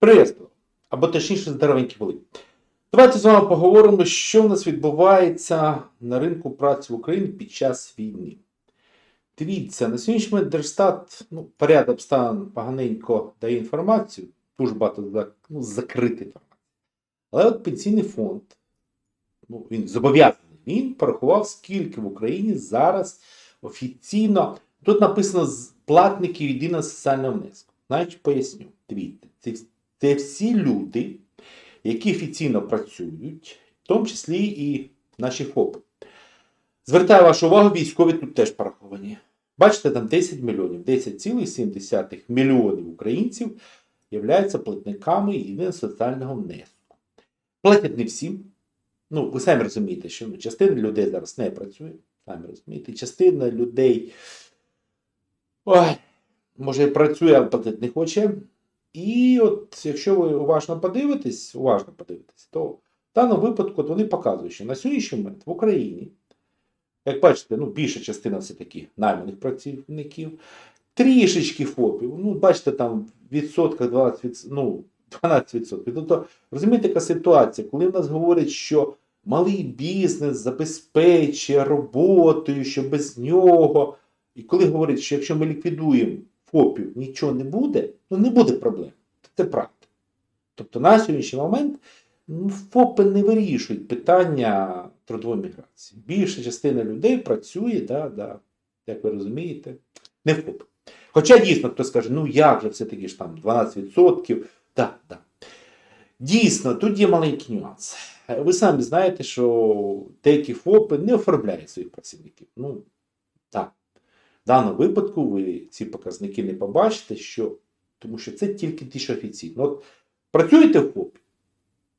Приветствую. Або точніше, здоровенькі були. Давайте з вами поговоримо, що в нас відбувається на ринку праці в Україні під час війни. Дивіться, на сьогоднішній момент Держстат ну, поряд обставин поганенько дає інформацію, дуже багато ну, закрита інформація. Але от пенсійний фонд, ну, він зобов'язаний, він порахував, скільки в Україні зараз офіційно. Тут написано платників єдиного соціального внеску. Значить, поясню. Дивіться, це, це всі люди, які офіційно працюють, в тому числі і наші ФОПи. Звертаю вашу увагу, військові тут теж пораховані. Бачите, там 10 мільйонів, 10,7 мільйонів українців являються платниками єдиного соціального внеску. Платять не всі. Ну, ви самі розумієте, що ну, частина людей зараз не працює. Самі розумієте, частина людей ой, може працює, але платити не хоче. І от якщо ви уважно подивитесь, уважно подивитесь, то в даному випадку от вони показують, що на сьогоднішній момент в Україні, як бачите, ну, більша частина все-таки найманих працівників, трішечки ФОПів, ну, бачите, там в відсотках 20%, ну, 12%. Тобто, розумієте, яка ситуація, коли в нас говорять, що малий бізнес забезпечує роботою, що без нього. І коли говорять, що якщо ми ліквідуємо ФОПів, нічого не буде, ну не буде проблем. Це правда. Тобто на сьогоднішній момент ну, ФОПи не вирішують питання трудової міграції. Більша частина людей працює, да, да, як ви розумієте, не ФОП. Хоча дійсно хтось скаже, ну як же все-таки ж там 12%, так, так. Дійсно, тут є маленький нюанс. Ви самі знаєте, що деякі ФОПи не оформляють своїх працівників. Ну, даному випадку ви ці показники не побачите, що, тому що це тільки ті, що офіційно. От працюєте в ФОПі?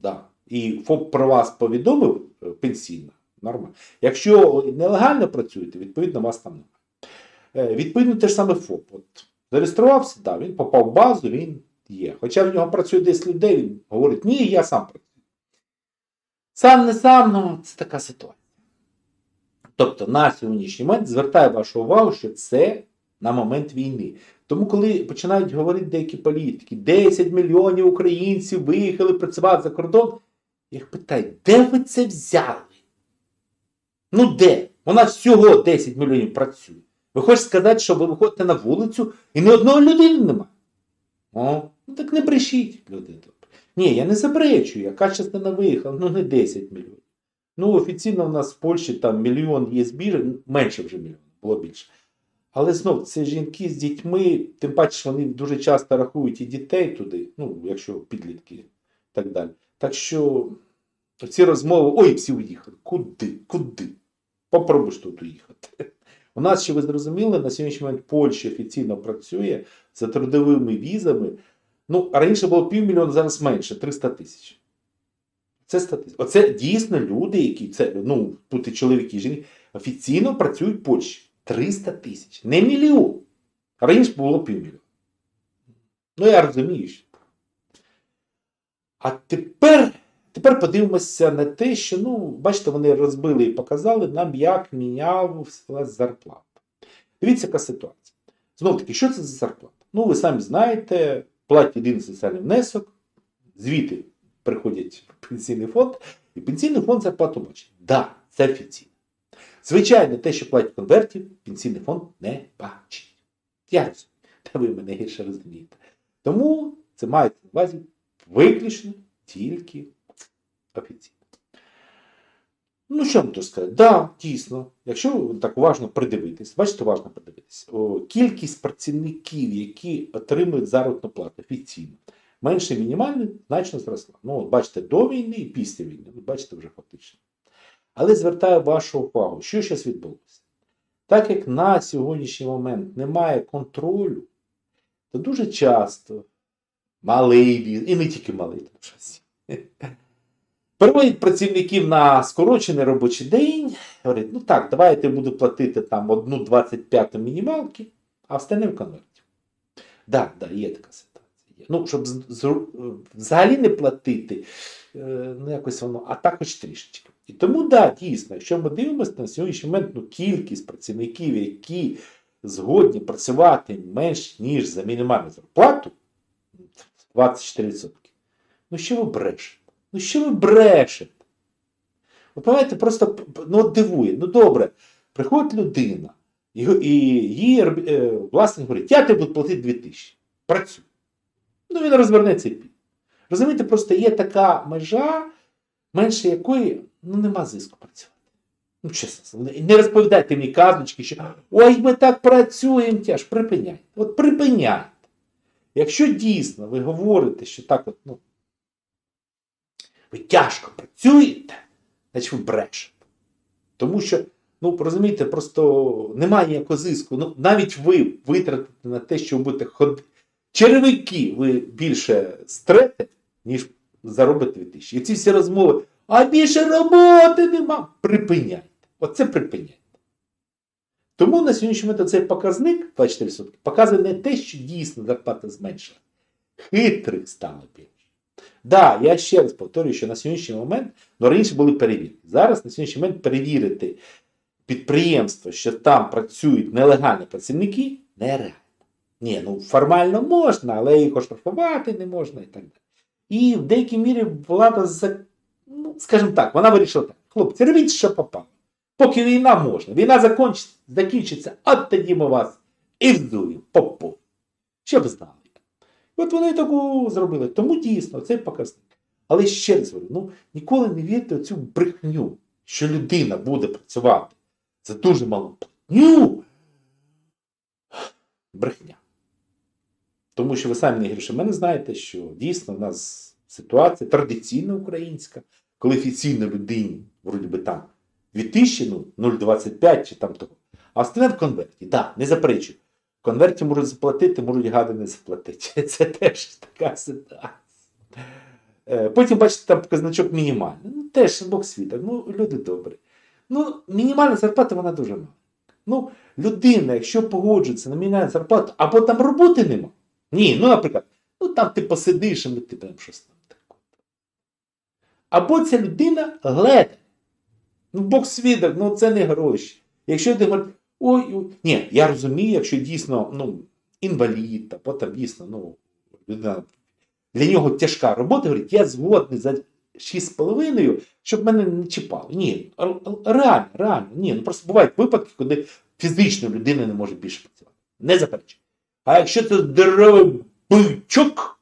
Да. І ФОП про вас повідомив е, пенсійно, нормально. Якщо нелегально працюєте, відповідно, вас там немає. Е, Відповідно, те ж саме ФОП. От, зареєструвався, да, він попав в базу, він є. Хоча в нього працює 10 людей, він говорить, ні, я сам працюю. Сам не сам, ну це така ситуація. Тобто на сьогоднішній момент звертаю вашу увагу, що це на момент війни. Тому, коли починають говорити деякі політики, 10 мільйонів українців виїхали працювати за кордон, їх питаю, де ви це взяли? Ну де? Нас всього 10 мільйонів працює. Ви хочете сказати, що ви виходите на вулицю і ні одної людини немає? О, ну так не брешіть, люди. Ні, я не заперечую, яка частина виїхала, ну не 10 мільйонів. Ну, офіційно в нас в Польщі там мільйон є збір, менше вже мільйон, було більше. Але знов, це жінки з дітьми, тим паче, вони дуже часто рахують і дітей туди, ну, якщо підлітки і так далі. Так що ці розмови, ой, всі уїхали. Куди? Куди? Попробуй тут уїхати. У нас, що ви зрозуміли, на сьогоднішній момент Польща офіційно працює за трудовими візами. Ну, раніше було півмільйона, зараз менше 300 тисяч. Це статистика. Оце дійсно люди, які це, ну, тут і чоловіки, і жінки, офіційно працюють в Польщі. 300 тисяч. Не мільйон. Раніше було півмільйона. Ну, я розумію. що. А тепер, тепер подивимося на те, що, ну, бачите, вони розбили і показали нам, як мінялася зарплата. Дивіться, яка ситуація. Знову таки, що це за зарплата? Ну, ви самі знаєте, платять єдиний соціальний внесок, звіти приходять в пенсійний фонд, і пенсійний фонд зарплату бачить. Так, да, це офіційно. Звичайно, те, що платять в конверті, пенсійний фонд не бачить. Я розумію, та ви мене гірше розумієте. Тому це мається на увазі виключно тільки офіційно. Ну, що вам то сказати? Да, дійсно, якщо так уважно придивитись, бачите, уважно придивитись, кількість працівників, які отримують заробітну плату офіційно, менше мінімальної, значно зросла. Ну, бачите, до війни і після війни, бачите вже фактично. Але звертаю вашу увагу, що зараз відбулося. Так як на сьогоднішній момент немає контролю, то дуже часто малий бізнес, і не тільки малий, переводять працівників на скорочений робочий день, говорять, ну так, давайте буду платити там одну 25 мінімалки, а остальне в конверті. Так, да, є така ситуація. Ну, щоб взагалі не платити, е, ну якось воно, а також трішечки. І тому, да, дійсно, якщо ми дивимося на сьогоднішній момент, ну, кількість працівників, які згодні працювати менш ніж за мінімальну зарплату, 24%. Ну що ви брешете? Ну що ви брешете? Ви пам'ятаєте, просто ну, дивує. Ну добре, приходить людина, і, її е, власник говорить, я тобі буду платити 2 тисячі. Працюй. Ну він розвернеться і піде. Розумієте, просто є така межа, менше якої ну, нема зиску працювати. Ну, чесно, не розповідайте мені казочки, що ой, ми так працюємо тяж. Припиняйте. От припиняйте. Якщо дійсно ви говорите, що так от, ну, ви тяжко працюєте, значить ви брешете. Тому що, ну, розумієте, просто немає ніякого зиску. Ну, навіть ви витратите на те, що ви будете ходити. Черевики ви більше стрете, ніж заробите 2000. І ці всі розмови, а більше роботи нема. Припиняйте. Оце припиняйте. Тому на сьогоднішній момент цей показник 24% показує не те, що дійсно зарплата зменшила. Хитрих стало більше. Да, я ще раз повторюю, що на сьогоднішній момент, ну раніше були перевірки. Зараз на сьогоднішній момент перевірити підприємство, що там працюють нелегальні працівники, нереально. Ні, ну формально можна, але їх оштрафувати не можна і так далі. І в деякій мірі влада, ну, скажімо так, вона вирішила так. Хлопці, робіть, що попало. Поки війна можна. Війна закінчиться, от тоді ми вас і взуємо по повній. Щоб знали. І от вони таку зробили. Тому дійсно цей показник. Але ще раз говорю, ну ніколи не вірте в цю брехню, що людина буде працювати за дуже малу платню. Брехня. Тому що ви самі не гірше мене знаєте, що дійсно в нас ситуація традиційна українська, коли офіційно людині, вроді би там, 2000, ну, 0,25 чи там того, а остальне в конверті. Так, да, не заперечую. Конверті можуть заплатити, можуть гади не заплатити. Це теж така ситуація. Е, Потім, бачите, там показничок мінімальний. Ну, теж Бог світок, ну, люди добрі. Ну, мінімальна зарплата, вона дуже мала. Ну, людина, якщо погоджується на мінімальну зарплату, або там роботи нема. Ні, ну, наприклад, ну там ти посидиш, і ми ти прям щось там таке. Або ця людина гледа. Ну, Бог свідок, ну це не гроші. Якщо ти говориш, ой, ой, ні, я розумію, якщо дійсно ну, інвалід, або там дійсно, ну, людина, для нього тяжка робота, говорить, я згодний за 6,5, щоб мене не чіпали. Ні, реально, реально, ні. Ну просто бувають випадки, коли фізично людина не може більше працювати. Не заперечую. А якщо це здоровий бичок,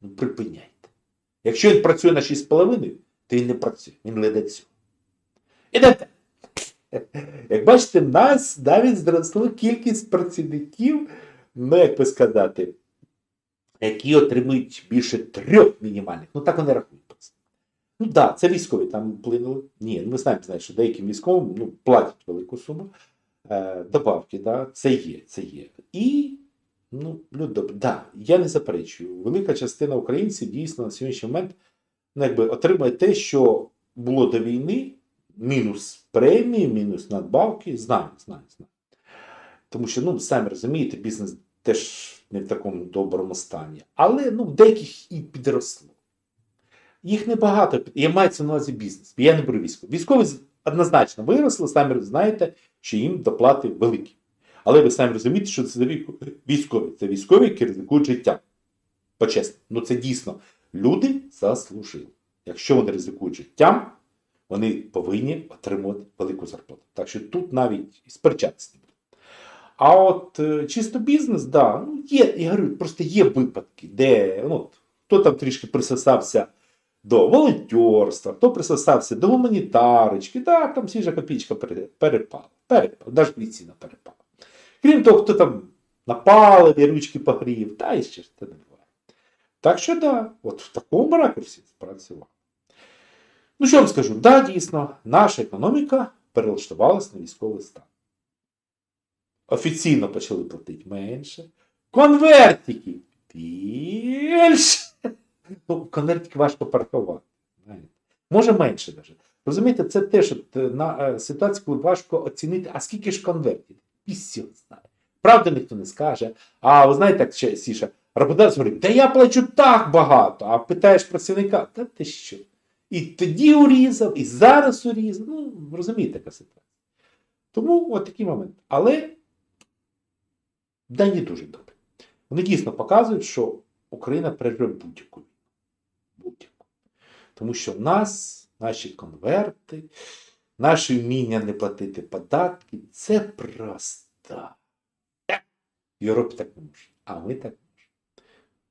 ну припиняйте. Якщо він працює на 6,5, то він не працює, він цього. Ідете. Як бачите, в нас навіть зросла кількість працівників, ну як би сказати, які отримують більше трьох мінімальних. Ну так вони рахують. Ну так, да, це військові там вплинули. Ні, ну самі знаєте, що деяким військовим ну, платять велику суму. Е, добавки, да, це є, це є. І, ну, люди добрі, да, я не заперечую. Велика частина українців дійсно на сьогоднішній момент ну, якби, отримує те, що було до війни, мінус премії, мінус надбавки. Знаю, знаю, знаю. Тому що, ну, самі розумієте, бізнес теж не в такому доброму стані. Але ну, деяких і підросло. Їх небагато. Я маю на увазі бізнес. Я не беру військових. Військові однозначно виросли, самі знаєте, що їм доплати великі. Але ви самі розумієте, що це військові. Це військові, які ризикують життя. Почесно. Ну це дійсно люди заслужили. Якщо вони ризикують життям, вони повинні отримувати велику зарплату. Так що тут навіть сперечатися. А от е, чисто бізнес, да, ну, є, я говорю, просто є випадки, де ну, хто там трішки присосався до волонтерства, хто присосався до гуманітарочки, да, там свіжа копійка перепала. Навіть ціна перепала. Крім того, хто там напалив і ручки погрів, та і ще ж це не буває. Так що да, от в такому ракурсі спрацював. Ну, що вам скажу? Да, дійсно, наша економіка перелаштувалась на військовий стан. Офіційно почали платити менше. Конвертики більше. Ну, конвертики важко знаєте. Може менше навіть. Розумієте, це теж на е, ситуації, коли важко оцінити, а скільки ж конвертів? Пісів знає. Правда ніхто не скаже. А ви знаєте, як Сіша, роботодавець говорить, та я плачу так багато, а питаєш працівника, та ти що? І тоді урізав, і зараз урізав. Ну, розумієте, яка ситуація. Тому от такий момент. Але дані дуже добре. Вони дійсно показують, що Україна переживе будь-яку. Будь-яку. Тому що нас наші конверти, наше вміння не платити податки це просто. В так не може. А ми так можемо.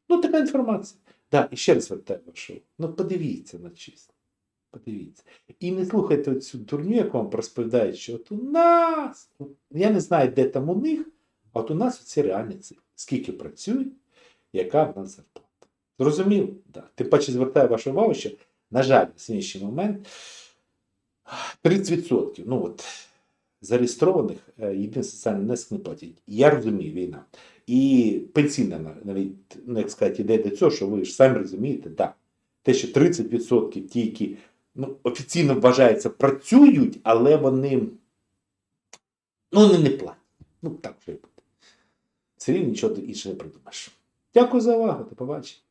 Ну, така інформація. Да, і ще раз звертаю вашу. Ну, подивіться на чесно. Подивіться. І не слухайте цю дурню, яку вам розповідають, що от у нас, я не знаю, де там у них, а от у нас оці реальні цифри. Скільки працюють, яка в нас зарплата. Зрозуміло? Да. Тим паче звертаю вашу увагу, що, на жаль, на сьогоднішній момент 30% ну от, зареєстрованих е, єдиний соціальний внесок не платять. Я розумію, війна. І пенсійна навіть, ну, як сказати, іде до цього, що ви ж самі розумієте, так. Те, що 30% ті, які ну, офіційно вважається, працюють, але вони ну, вони не платять. Ну, так вже буде. Все рівно нічого іншого не придумаєш. Дякую за увагу, до побачення.